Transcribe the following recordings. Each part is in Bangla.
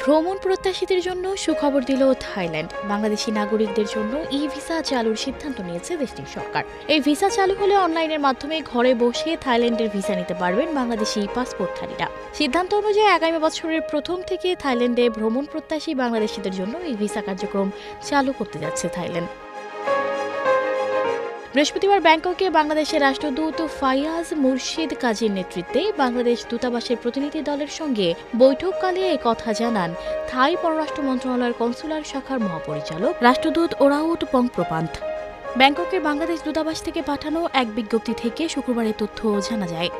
ভ্রমণ প্রত্যাশীদের জন্য সুখবর দিল থাইল্যান্ড। বাংলাদেশি নাগরিকদের জন্য ই ভিসা চালুর সিদ্ধান্ত নিয়েছে দেশটির সরকার। এই ভিসা চালু হলে অনলাইনের মাধ্যমে ঘরে বসে থাইল্যান্ডের ভিসা নিতে পারবেন বাংলাদেশি পাসপোর্টধারীরা। সিদ্ধান্ত অনুযায়ী আগামী বছরের প্রথম থেকে থাইল্যান্ডে ভ্রমণ প্রত্যাশী বাংলাদেশিদের জন্য এই ভিসা কার্যক্রম চালু করতে যাচ্ছে থাইল্যান্ড। বৃহস্পতিবার ব্যাংককে বাংলাদেশের রাষ্ট্রদূত ফাইয়াজ মুর্শিদ কাজীর নেতৃত্বে বাংলাদেশ দূতাবাসের প্রতিনিধি দলের সঙ্গে বৈঠককালে কথা জানান থাই পররাষ্ট্র মন্ত্রণালয়ের কনসুলার শাখার মহাপরিচালক রাষ্ট্রদূত ওরাউট পংপ্রপান্থ ব্যাংককের বাংলাদেশ দূতাবাস থেকে পাঠানো এক বিজ্ঞপ্তি থেকে শুক্রবারের তথ্য জানা যায়।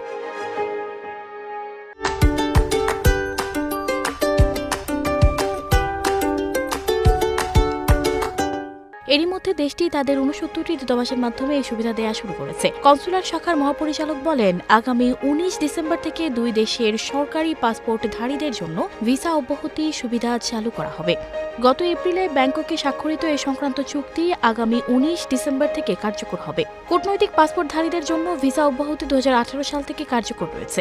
এরই মধ্যে দেশটি তাদের উনসত্তরটি দূতাবাসের মাধ্যমে এই সুবিধা দেওয়া শুরু করেছে। কনসুলার শাখার মহাপরিচালক বলেন, আগামী উনিশ ডিসেম্বর থেকে দুই দেশের সরকারি পাসপোর্টধারীদের জন্য ভিসা অব্যাহতি সুবিধা চালু করা হবে। গত এপ্রিলে ব্যাংককে স্বাক্ষরিত এ সংক্রান্ত চুক্তি আগামী উনিশ ডিসেম্বর থেকে কার্যকর হবে। কূটনৈতিক পাসপোর্টধারীদের জন্য ভিসা অব্যাহতি দু হাজার আঠারো সাল থেকে কার্যকর রয়েছে।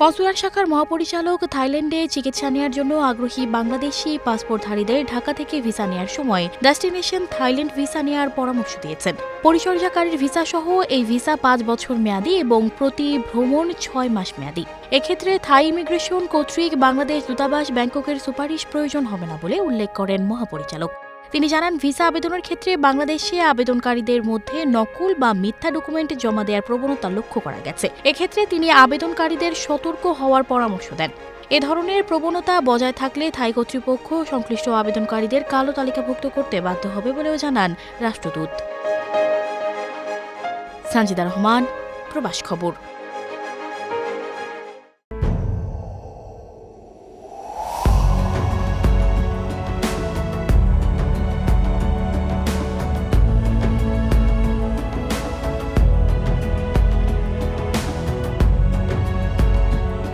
কনসুলার শাখার মহাপরিচালক থাইল্যান্ডে চিকিৎসা নেওয়ার জন্য আগ্রহী বাংলাদেশি পাসপোর্টধারীদের ঢাকা থেকে ভিসা নেওয়ার সময় ডেস্টিনেশন থাইল্যান্ড ভিসা নেওয়ার পরামর্শ দিয়েছেন। পরিচর্যাকারীর ভিসা সহ এই ভিসা পাঁচ বছর মেয়াদী এবং প্রতি ভ্রমণ ছয় মাস মেয়াদী। এক্ষেত্রে থাই ইমিগ্রেশন কর্তৃক বাংলাদেশ দূতাবাস ব্যাংককের সুপারিশ প্রয়োজন হবে না বলে উল্লেখ করেন মহাপরিচালক। তিনি জানান, ভিসা আবেদনের ক্ষেত্রে বাংলাদেশে আবেদনকারীদের মধ্যে নকল বা মিথ্যা ডকুমেন্ট জমা দেওয়ার প্রবণতা লক্ষ্য করা গেছে। এক্ষেত্রে তিনি আবেদনকারীদের সতর্ক হওয়ার পরামর্শ দেন। এ ধরনের প্রবণতা বজায় থাকলে থাই কর্তৃপক্ষ সংশ্লিষ্ট আবেদনকারীদের কালো তালিকাভুক্ত করতে বাধ্য হবে বলেও জানান রাষ্ট্রদূত। সানজিদা রহমান, প্রবাস খবর।